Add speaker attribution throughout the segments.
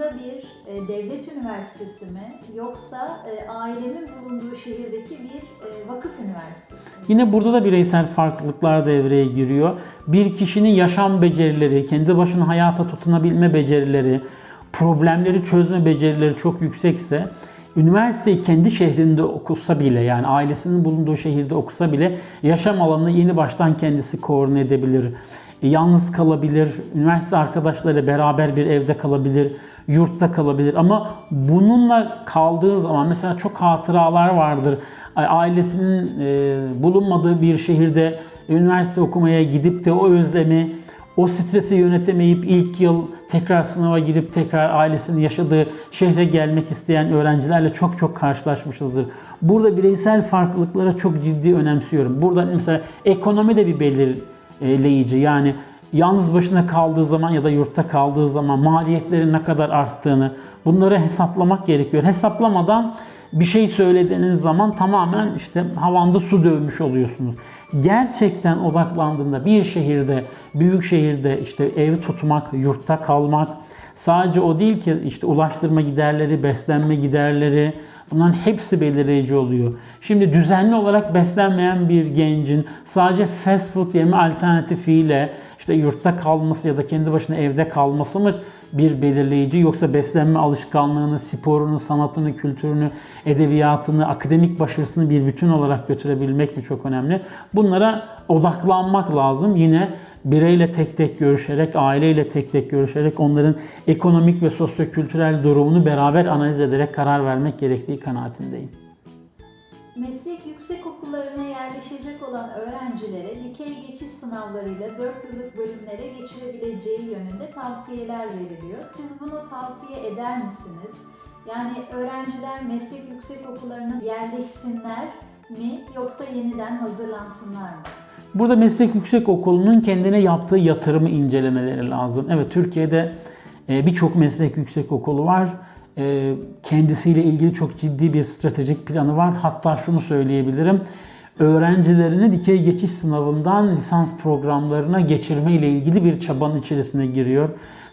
Speaker 1: dışında bir e, devlet üniversitesi mi yoksa e, ailemin bulunduğu şehirdeki bir e, vakıf üniversitesi mi?
Speaker 2: Yine burada da bireysel farklılıklar devreye giriyor. Bir kişinin yaşam becerileri, kendi başına hayata tutunabilme becerileri, problemleri çözme becerileri çok yüksekse üniversiteyi kendi şehrinde okusa bile yani ailesinin bulunduğu şehirde okusa bile yaşam alanını yeni baştan kendisi koordine edebilir. E, Yalnız kalabilir, üniversite arkadaşlarıyla beraber bir evde kalabilir, yurtta kalabilir. Ama bununla kaldığı zaman mesela çok hatıralar vardır. Ailesinin e, bulunmadığı bir şehirde üniversite okumaya gidip de o özlemi, o stresi yönetemeyip ilk yıl tekrar sınava girip tekrar ailesinin yaşadığı şehre gelmek isteyen öğrencilerle çok çok karşılaşmışızdır. Burada bireysel farklılıklara çok ciddi önemsiyorum. Burada mesela ekonomi de bir belirleyici. Yani yalnız başına kaldığı zaman ya da yurtta kaldığı zaman maliyetlerin ne kadar arttığını bunları hesaplamak gerekiyor. Hesaplamadan bir şey söylediğiniz zaman tamamen işte havanda su dövmüş oluyorsunuz. Gerçekten odaklandığında bir şehirde, büyük şehirde işte ev tutmak, yurtta kalmak sadece o değil ki işte ulaştırma giderleri, beslenme giderleri bunların hepsi belirleyici oluyor. Şimdi düzenli olarak beslenmeyen bir gencin sadece fast food yeme alternatifiyle işte yurtta kalması ya da kendi başına evde kalması mı bir belirleyici yoksa beslenme alışkanlığını, sporunu, sanatını, kültürünü, edebiyatını, akademik başarısını bir bütün olarak götürebilmek mi çok önemli? Bunlara odaklanmak lazım. Yine bireyle tek tek görüşerek, aileyle tek tek görüşerek onların ekonomik ve sosyokültürel durumunu beraber analiz ederek karar vermek gerektiği kanaatindeyim.
Speaker 1: Meslek okullarına yerleşecek olan öğrencilere dikey geçiş sınavlarıyla 4 yıllık bölümlere geçirebileceği yönünde tavsiyeler veriliyor. Siz bunu tavsiye eder misiniz? Yani öğrenciler meslek yüksek okullarına yerleşsinler mi yoksa yeniden hazırlansınlar mı?
Speaker 2: Burada meslek yüksek okulunun kendine yaptığı yatırımı incelemeleri lazım. Evet Türkiye'de e, birçok meslek yüksek okulu var. E, Kendisiyle ilgili çok ciddi bir stratejik planı var. Hatta şunu söyleyebilirim. Öğrencilerini dikey geçiş sınavından lisans programlarına geçirme ile ilgili bir çabanın içerisine giriyor.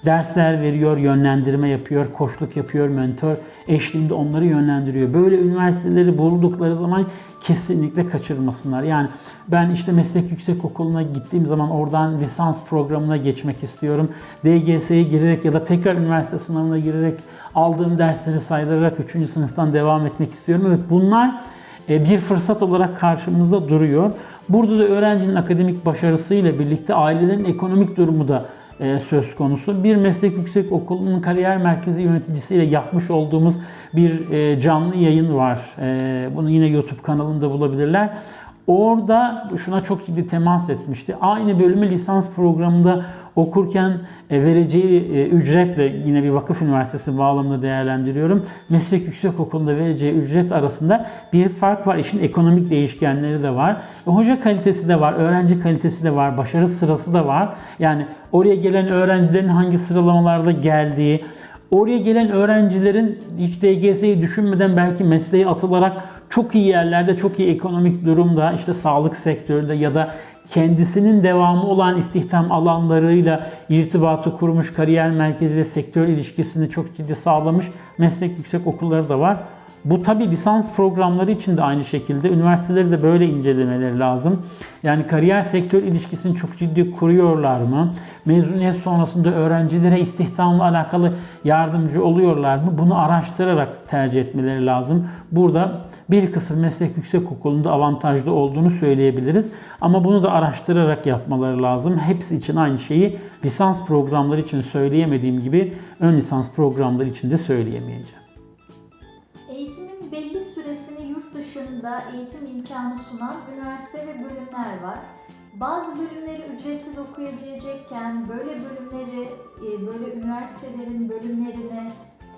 Speaker 2: Dersler veriyor, yönlendirme yapıyor, koçluk yapıyor, mentor eşliğinde onları yönlendiriyor. Böyle üniversiteleri buldukları zaman kesinlikle kaçırmasınlar. Yani ben işte meslek yüksek okuluna gittiğim zaman oradan lisans programına geçmek istiyorum. DGS'ye girerek ya da tekrar üniversite sınavına girerek aldığım dersleri saydırarak 3. sınıftan devam etmek istiyorum. Evet bunlar e, bir fırsat olarak karşımızda duruyor. Burada da öğrencinin akademik başarısıyla birlikte ailelerin ekonomik durumu da e, söz konusu. Bir meslek yüksek okulunun kariyer merkezi yöneticisiyle yapmış olduğumuz bir e, canlı yayın var. Bunu yine YouTube kanalında bulabilirler. Orada şuna çok ciddi temas etmişti. Aynı bölümü lisans programında okurken e, vereceği e, ücretle yine bir vakıf üniversitesi bağlamında değerlendiriyorum. Meslek yüksek okulunda vereceği ücret arasında bir fark var. İşin ekonomik değişkenleri de var. E, Hoca kalitesi de var, öğrenci kalitesi de var, başarı sırası da var. Yani oraya gelen öğrencilerin hangi sıralamalarda geldiği, Oraya gelen öğrencilerin hiç DGS'yi düşünmeden belki mesleğe atılarak çok iyi yerlerde, çok iyi ekonomik durumda, işte sağlık sektöründe ya da kendisinin devamı olan istihdam alanlarıyla irtibatı kurmuş, kariyer merkeziyle sektör ilişkisini çok ciddi sağlamış meslek yüksek okulları da var. Bu tabi lisans programları için de aynı şekilde üniversiteleri de böyle incelemeleri lazım. Yani kariyer sektör ilişkisini çok ciddi kuruyorlar mı? Mezuniyet sonrasında öğrencilere istihdamla alakalı yardımcı oluyorlar mı? Bunu araştırarak tercih etmeleri lazım. Burada bir kısım meslek yüksek okulunda avantajlı olduğunu söyleyebiliriz. Ama bunu da araştırarak yapmaları lazım. Hepsi için aynı şeyi lisans programları için söyleyemediğim gibi ön lisans programları için de söyleyemeyeceğim.
Speaker 1: Eğitimin belli süresini yurt dışında eğitim imkanı sunan üniversite ve bölümler var. Bazı bölümleri ücretsiz okuyabilecekken böyle bölümleri, e, böyle üniversitelerin bölümlerini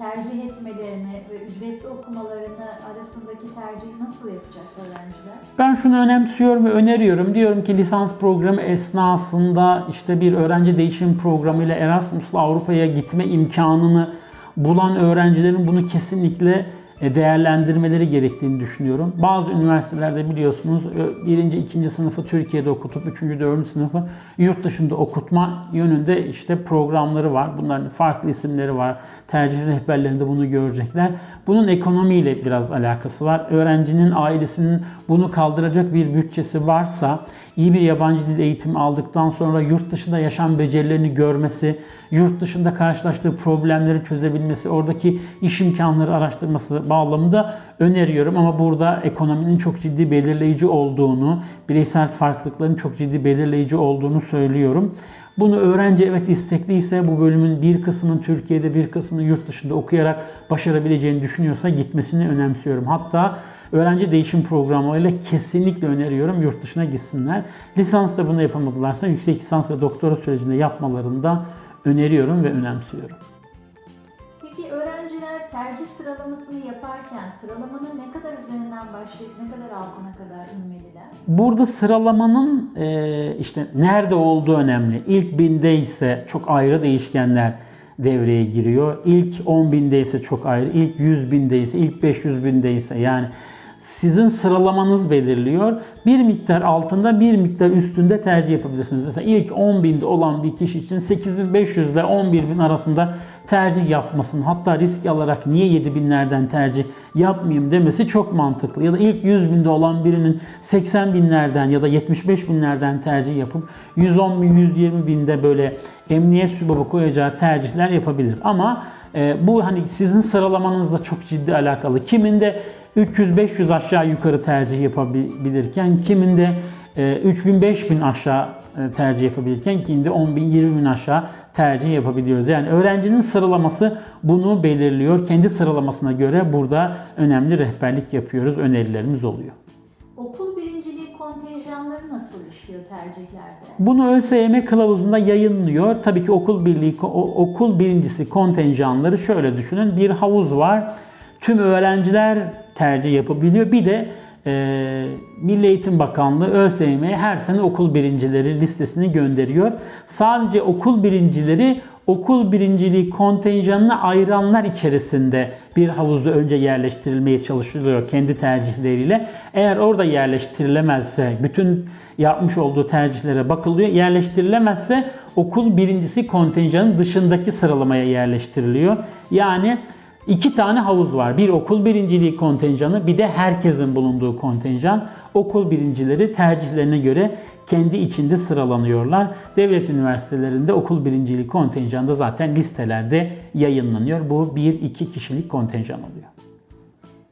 Speaker 1: tercih etmelerini ve ücretli okumalarını arasındaki tercihi nasıl yapacak öğrenciler?
Speaker 2: Ben şunu önemsiyorum ve öneriyorum. Diyorum ki lisans programı esnasında işte bir öğrenci değişim programıyla Erasmus'la Avrupa'ya gitme imkanını bulan öğrencilerin bunu kesinlikle değerlendirmeleri gerektiğini düşünüyorum. Bazı üniversitelerde biliyorsunuz ö- birinci, ikinci sınıfı Türkiye'de okutup üçüncü, dördüncü sınıfı yurt dışında okutma yönünde işte programları var. Bunların farklı isimleri var. Tercih rehberlerinde bunu görecekler. Bunun ekonomiyle biraz alakası var. Öğrencinin ailesinin bunu kaldıracak bir bütçesi varsa iyi bir yabancı dil eğitimi aldıktan sonra yurt dışında yaşam becerilerini görmesi, yurt dışında karşılaştığı problemleri çözebilmesi, oradaki iş imkanları araştırması bağlamında öneriyorum. Ama burada ekonominin çok ciddi belirleyici olduğunu, bireysel farklılıkların çok ciddi belirleyici olduğunu söylüyorum. Bunu öğrenci evet istekliyse bu bölümün bir kısmını Türkiye'de bir kısmını yurt dışında okuyarak başarabileceğini düşünüyorsa gitmesini önemsiyorum. Hatta öğrenci değişim programlarıyla kesinlikle öneriyorum yurt dışına gitsinler. Lisansta bunu yapamadılarsa yüksek lisans ve doktora sürecinde yapmalarını da öneriyorum ve önemsiyorum.
Speaker 1: Tercih sıralamasını yaparken sıralamanın ne kadar üzerinden başlayıp ne kadar altına kadar inmeliler?
Speaker 2: Burada sıralamanın e, işte nerede olduğu önemli. İlk binde ise çok ayrı değişkenler devreye giriyor. İlk 10 binde ise çok ayrı. İlk 100 binde ise, ilk 500 binde ise yani sizin sıralamanız belirliyor. Bir miktar altında, bir miktar üstünde tercih yapabilirsiniz. Mesela ilk 10 binde olan bir kişi için 8500 ile 11 bin arasında tercih yapmasın. Hatta risk alarak niye 7 binlerden tercih yapmayayım demesi çok mantıklı. Ya da ilk 100 binde olan birinin 80 binlerden ya da 75 binlerden tercih yapıp 110 bin, 120 binde böyle emniyet sübaba koyacağı tercihler yapabilir. Ama e, bu hani sizin sıralamanızla çok ciddi alakalı. Kiminde 300-500 aşağı yukarı tercih yapabilirken kiminde e, 3000-5000 aşağı e, tercih yapabilirken kiminde 10.000-20.000 aşağı tercih yapabiliyoruz. Yani öğrencinin sıralaması bunu belirliyor. Kendi sıralamasına göre burada önemli rehberlik yapıyoruz. Önerilerimiz oluyor.
Speaker 1: Okul birinciliği kontenjanları nasıl işliyor tercihlerde?
Speaker 2: Bunu ÖSYM kılavuzunda yayınlıyor. Tabii ki okul birliği okul birincisi kontenjanları şöyle düşünün. Bir havuz var. Tüm öğrenciler tercih yapabiliyor. Bir de e, Milli Eğitim Bakanlığı ÖSYM'ye her sene okul birincileri listesini gönderiyor. Sadece okul birincileri okul birinciliği kontenjanına ayıranlar içerisinde bir havuzda önce yerleştirilmeye çalışılıyor kendi tercihleriyle. Eğer orada yerleştirilemezse bütün yapmış olduğu tercihlere bakılıyor. Yerleştirilemezse okul birincisi kontenjanın dışındaki sıralamaya yerleştiriliyor. Yani iki tane havuz var. Bir okul birinciliği kontenjanı bir de herkesin bulunduğu kontenjan. Okul birincileri tercihlerine göre kendi içinde sıralanıyorlar. Devlet üniversitelerinde okul birinciliği kontenjanı da zaten listelerde yayınlanıyor. Bu bir iki kişilik kontenjan oluyor.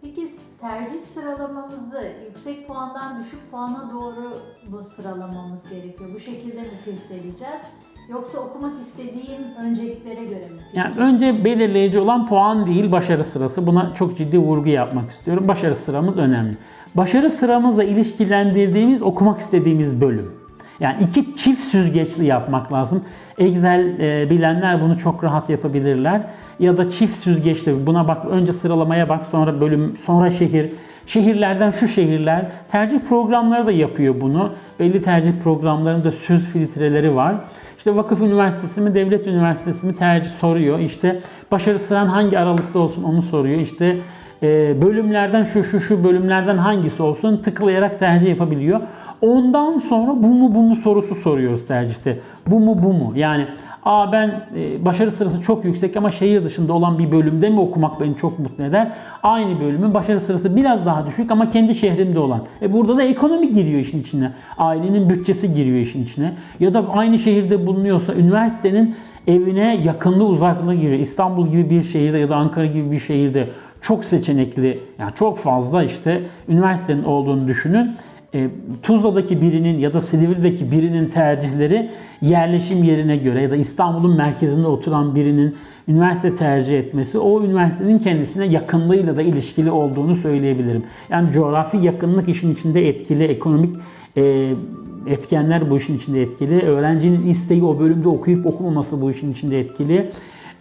Speaker 1: Peki tercih sıralamamızı yüksek puandan düşük puana doğru bu sıralamamız gerekiyor. Bu şekilde mi filtreleyeceğiz? Yoksa okumak istediğim önceliklere göre mi?
Speaker 2: Yani önce belirleyici olan puan değil başarı sırası. Buna çok ciddi vurgu yapmak istiyorum. Başarı sıramız önemli. Başarı sıramızla ilişkilendirdiğimiz okumak istediğimiz bölüm. Yani iki çift süzgeçli yapmak lazım. Excel e, bilenler bunu çok rahat yapabilirler. Ya da çift süzgeçli buna bak önce sıralamaya bak sonra bölüm sonra şehir. Şehirlerden şu şehirler tercih programları da yapıyor bunu. Belli tercih programlarında süz filtreleri var. İşte vakıf üniversitesi mi, devlet üniversitesi mi tercih soruyor. İşte başarı sıran hangi aralıkta olsun onu soruyor. İşte e, bölümlerden şu şu şu bölümlerden hangisi olsun tıklayarak tercih yapabiliyor. Ondan sonra bu mu bu mu sorusu soruyoruz tercihte. Bu mu bu mu? Yani Aa ben e, başarı sırası çok yüksek ama şehir dışında olan bir bölümde mi okumak beni çok mutlu eder? Aynı bölümün başarı sırası biraz daha düşük ama kendi şehrimde olan. E burada da ekonomi giriyor işin içine. Ailenin bütçesi giriyor işin içine. Ya da aynı şehirde bulunuyorsa üniversitenin evine yakınlığı uzaklığı giriyor. İstanbul gibi bir şehirde ya da Ankara gibi bir şehirde çok seçenekli yani çok fazla işte üniversitenin olduğunu düşünün. E, Tuzla'daki birinin ya da Silivri'deki birinin tercihleri yerleşim yerine göre ya da İstanbul'un merkezinde oturan birinin üniversite tercih etmesi o üniversitenin kendisine yakınlığıyla da ilişkili olduğunu söyleyebilirim. Yani coğrafi yakınlık işin içinde etkili, ekonomik e, etkenler bu işin içinde etkili. Öğrencinin isteği o bölümde okuyup okumaması bu işin içinde etkili.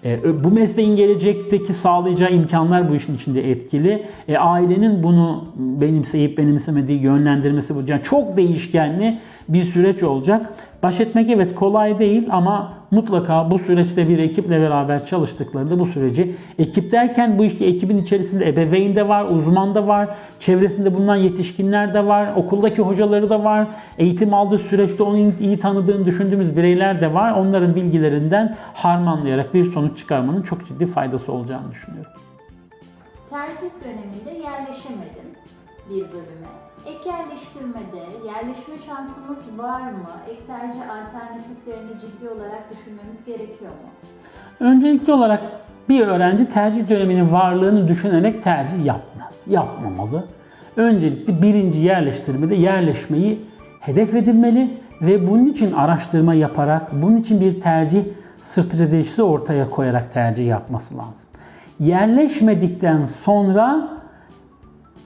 Speaker 2: E, bu mesleğin gelecekteki sağlayacağı imkanlar bu işin içinde etkili. E, ailenin bunu benimseyip benimsemediği yönlendirmesi bu. Yani çok değişkenli bir süreç olacak. Baş etmek evet kolay değil ama mutlaka bu süreçte bir ekiple beraber çalıştıklarında bu süreci ekip derken bu işte ekibin içerisinde ebeveyn de var, uzman da var, çevresinde bulunan yetişkinler de var, okuldaki hocaları da var, eğitim aldığı süreçte onu iyi tanıdığını düşündüğümüz bireyler de var. Onların bilgilerinden harmanlayarak bir sonuç çıkarmanın çok ciddi faydası olacağını düşünüyorum.
Speaker 1: Tercih döneminde yerleşemedim bir bölüme. Ek yerleştirmede yerleşme şansımız var mı? Ek tercih alternatiflerini ciddi olarak düşünmemiz gerekiyor mu?
Speaker 2: Öncelikli olarak bir öğrenci tercih döneminin varlığını düşünerek tercih yapmaz, yapmamalı. Öncelikle birinci yerleştirmede yerleşmeyi hedef edinmeli ve bunun için araştırma yaparak, bunun için bir tercih stratejisi ortaya koyarak tercih yapması lazım. Yerleşmedikten sonra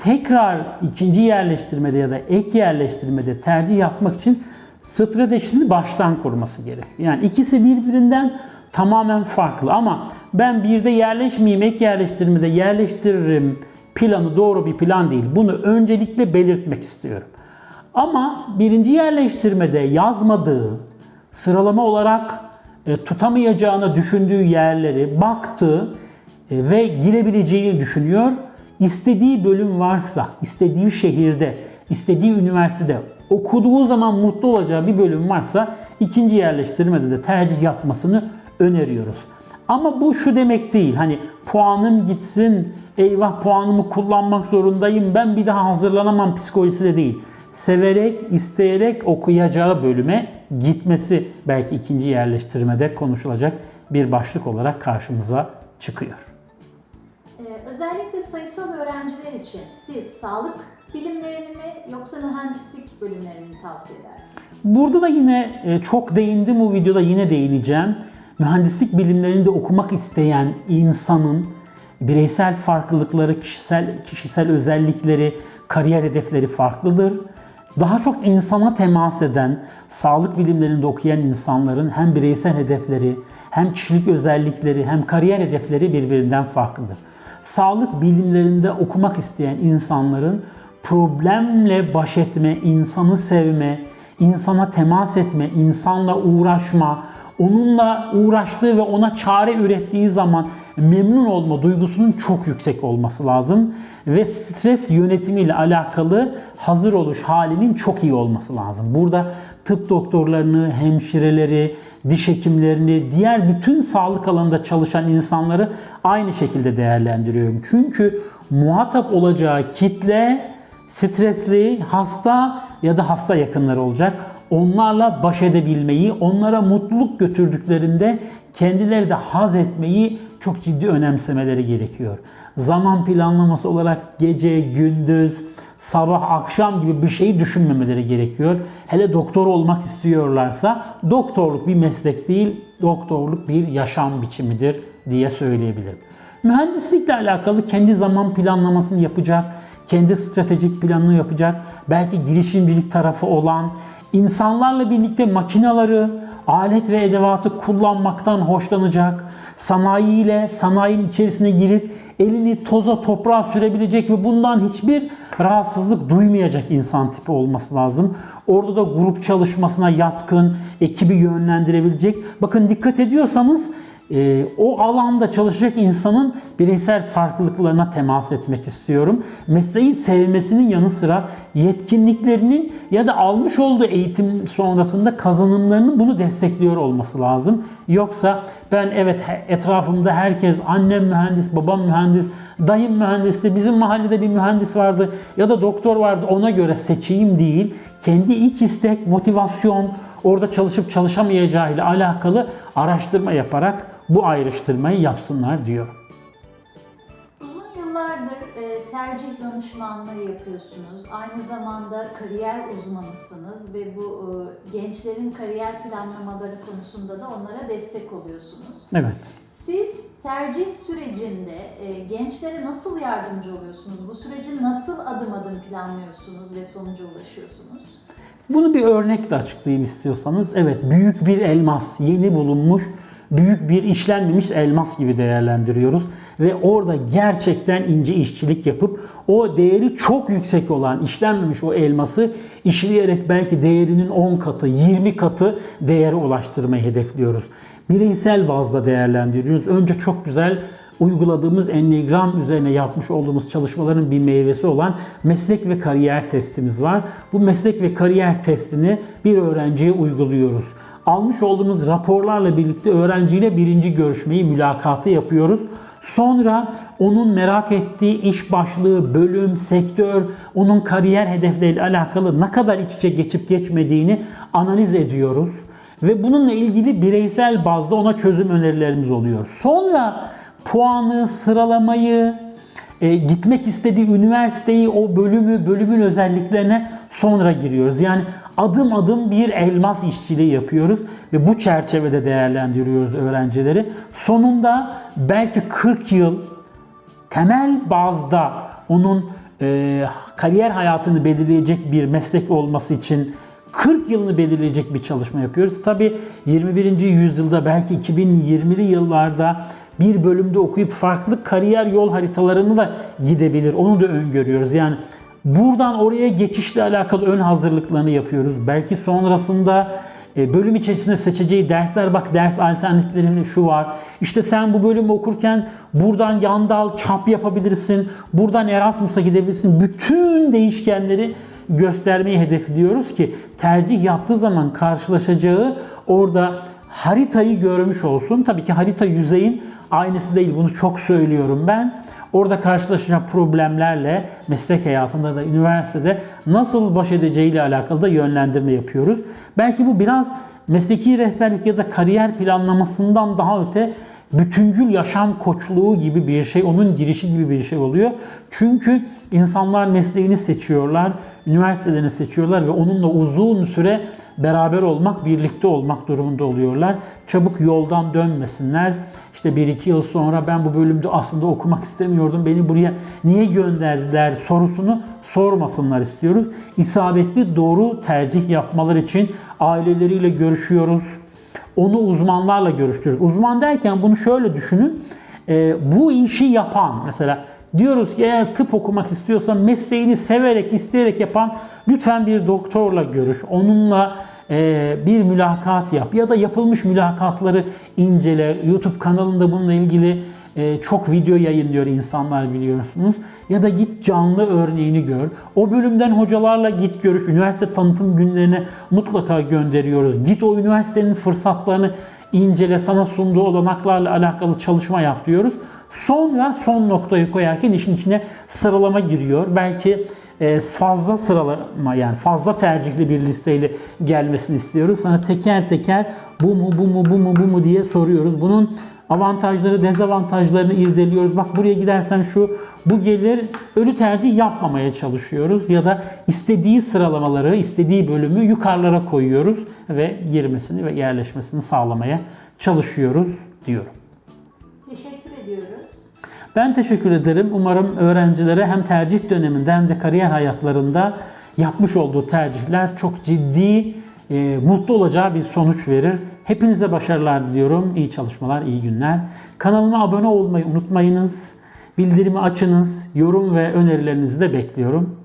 Speaker 2: tekrar ikinci yerleştirmede ya da ek yerleştirmede tercih yapmak için stratejisini baştan kurması gerekiyor. Yani ikisi birbirinden tamamen farklı ama ben bir de yerleşmeyeyim, ek yerleştirmede yerleştiririm planı doğru bir plan değil. Bunu öncelikle belirtmek istiyorum. Ama birinci yerleştirmede yazmadığı, sıralama olarak e, tutamayacağını düşündüğü yerleri baktı e, ve girebileceğini düşünüyor. İstediği bölüm varsa, istediği şehirde, istediği üniversitede okuduğu zaman mutlu olacağı bir bölüm varsa ikinci yerleştirmede de tercih yapmasını öneriyoruz. Ama bu şu demek değil. Hani puanım gitsin, eyvah puanımı kullanmak zorundayım, ben bir daha hazırlanamam psikolojisi de değil. Severek, isteyerek okuyacağı bölüme gitmesi belki ikinci yerleştirmede konuşulacak bir başlık olarak karşımıza çıkıyor.
Speaker 1: Sayısal öğrenciler için siz sağlık bilimlerini mi yoksa mühendislik bölümlerini tavsiye edersiniz?
Speaker 2: Burada da yine e, çok değindim bu videoda yine değineceğim. Mühendislik bilimlerinde okumak isteyen insanın bireysel farklılıkları, kişisel kişisel özellikleri, kariyer hedefleri farklıdır. Daha çok insana temas eden, sağlık bilimlerinde okuyan insanların hem bireysel hedefleri, hem kişilik özellikleri, hem kariyer hedefleri birbirinden farklıdır. Sağlık bilimlerinde okumak isteyen insanların problemle baş etme, insanı sevme, insana temas etme, insanla uğraşma, onunla uğraştığı ve ona çare ürettiği zaman memnun olma duygusunun çok yüksek olması lazım ve stres yönetimiyle alakalı hazır oluş halinin çok iyi olması lazım. Burada tıp doktorlarını, hemşireleri, diş hekimlerini, diğer bütün sağlık alanında çalışan insanları aynı şekilde değerlendiriyorum. Çünkü muhatap olacağı kitle stresli, hasta ya da hasta yakınları olacak. Onlarla baş edebilmeyi, onlara mutluluk götürdüklerinde kendileri de haz etmeyi çok ciddi önemsemeleri gerekiyor. Zaman planlaması olarak gece, gündüz, sabah, akşam gibi bir şeyi düşünmemeleri gerekiyor. Hele doktor olmak istiyorlarsa doktorluk bir meslek değil, doktorluk bir yaşam biçimidir diye söyleyebilirim. Mühendislikle alakalı kendi zaman planlamasını yapacak, kendi stratejik planını yapacak, belki girişimcilik tarafı olan, insanlarla birlikte makinaları, alet ve edevatı kullanmaktan hoşlanacak, sanayiyle, sanayinin içerisine girip elini toza toprağa sürebilecek ve bundan hiçbir rahatsızlık duymayacak insan tipi olması lazım. Orada da grup çalışmasına yatkın, ekibi yönlendirebilecek. Bakın dikkat ediyorsanız e, o alanda çalışacak insanın bireysel farklılıklarına temas etmek istiyorum. Mesleği sevmesinin yanı sıra yetkinliklerinin ya da almış olduğu eğitim sonrasında kazanımlarının bunu destekliyor olması lazım. Yoksa ben evet etrafımda herkes annem mühendis, babam mühendis, dayım mühendisti, bizim mahallede bir mühendis vardı ya da doktor vardı ona göre seçeyim değil. Kendi iç istek, motivasyon, orada çalışıp çalışamayacağı ile alakalı araştırma yaparak bu ayrıştırmayı yapsınlar diyor.
Speaker 1: Uzun yıllardır e, tercih danışmanlığı yapıyorsunuz. Aynı zamanda kariyer uzmanısınız ve bu e, gençlerin kariyer planlamaları konusunda da onlara destek oluyorsunuz.
Speaker 2: Evet.
Speaker 1: Siz tercih sürecinde e, gençlere nasıl yardımcı oluyorsunuz? Bu süreci nasıl adım adım planlıyorsunuz ve sonuca ulaşıyorsunuz?
Speaker 2: Bunu bir örnekle açıklayayım istiyorsanız. Evet büyük bir elmas, yeni bulunmuş büyük bir işlenmemiş elmas gibi değerlendiriyoruz. Ve orada gerçekten ince işçilik yapıp o değeri çok yüksek olan işlenmemiş o elması işleyerek belki değerinin 10 katı, 20 katı değere ulaştırmayı hedefliyoruz. Bireysel bazda değerlendiriyoruz. Önce çok güzel uyguladığımız enneagram üzerine yapmış olduğumuz çalışmaların bir meyvesi olan meslek ve kariyer testimiz var. Bu meslek ve kariyer testini bir öğrenciye uyguluyoruz. Almış olduğumuz raporlarla birlikte öğrenciyle birinci görüşmeyi, mülakatı yapıyoruz. Sonra onun merak ettiği iş başlığı, bölüm, sektör, onun kariyer hedefleriyle alakalı ne kadar iç içe geçip geçmediğini analiz ediyoruz. Ve bununla ilgili bireysel bazda ona çözüm önerilerimiz oluyor. Sonra puanı, sıralamayı, e, gitmek istediği üniversiteyi, o bölümü, bölümün özelliklerine sonra giriyoruz. Yani adım adım bir elmas işçiliği yapıyoruz ve bu çerçevede değerlendiriyoruz öğrencileri. Sonunda belki 40 yıl temel bazda onun e, kariyer hayatını belirleyecek bir meslek olması için 40 yılını belirleyecek bir çalışma yapıyoruz. Tabi 21. yüzyılda belki 2020'li yıllarda bir bölümde okuyup farklı kariyer yol haritalarını da gidebilir. Onu da öngörüyoruz. Yani buradan oraya geçişle alakalı ön hazırlıklarını yapıyoruz. Belki sonrasında e, bölüm içerisinde seçeceği dersler bak ders alternatifleri şu var. İşte sen bu bölümü okurken buradan yandal, çap yapabilirsin. Buradan Erasmus'a gidebilirsin. Bütün değişkenleri göstermeyi hedefliyoruz ki tercih yaptığı zaman karşılaşacağı orada haritayı görmüş olsun. Tabii ki harita yüzeyin aynısı değil. Bunu çok söylüyorum ben. Orada karşılaşacak problemlerle meslek hayatında da üniversitede nasıl baş edeceğiyle alakalı da yönlendirme yapıyoruz. Belki bu biraz mesleki rehberlik ya da kariyer planlamasından daha öte bütüncül yaşam koçluğu gibi bir şey, onun girişi gibi bir şey oluyor. Çünkü insanlar mesleğini seçiyorlar, üniversitelerini seçiyorlar ve onunla uzun süre beraber olmak, birlikte olmak durumunda oluyorlar. Çabuk yoldan dönmesinler. İşte bir iki yıl sonra ben bu bölümde aslında okumak istemiyordum, beni buraya niye gönderdiler sorusunu sormasınlar istiyoruz. İsabetli doğru tercih yapmalar için aileleriyle görüşüyoruz onu uzmanlarla görüştürürüz. Uzman derken bunu şöyle düşünün. E, bu işi yapan mesela diyoruz ki eğer tıp okumak istiyorsan mesleğini severek, isteyerek yapan lütfen bir doktorla görüş. Onunla e, bir mülakat yap ya da yapılmış mülakatları incele. YouTube kanalında bununla ilgili e, çok video yayınlıyor insanlar biliyorsunuz. Ya da git canlı örneğini gör. O bölümden hocalarla git görüş. Üniversite tanıtım günlerine mutlaka gönderiyoruz. Git o üniversitenin fırsatlarını incele, sana sunduğu olanaklarla alakalı çalışma yap diyoruz. Sonra son noktayı koyarken işin içine sıralama giriyor. Belki e, fazla sıralama yani fazla tercihli bir listeyle gelmesini istiyoruz. Sana teker teker bu mu bu mu bu mu bu mu diye soruyoruz. Bunun avantajları, dezavantajlarını irdeliyoruz. Bak buraya gidersen şu, bu gelir. Ölü tercih yapmamaya çalışıyoruz. Ya da istediği sıralamaları, istediği bölümü yukarılara koyuyoruz ve girmesini ve yerleşmesini sağlamaya çalışıyoruz diyorum.
Speaker 1: Teşekkür ediyoruz.
Speaker 2: Ben teşekkür ederim. Umarım öğrencilere hem tercih döneminde hem de kariyer hayatlarında yapmış olduğu tercihler çok ciddi, e, mutlu olacağı bir sonuç verir. Hepinize başarılar diliyorum. İyi çalışmalar, iyi günler. Kanalıma abone olmayı unutmayınız. Bildirimi açınız. Yorum ve önerilerinizi de bekliyorum.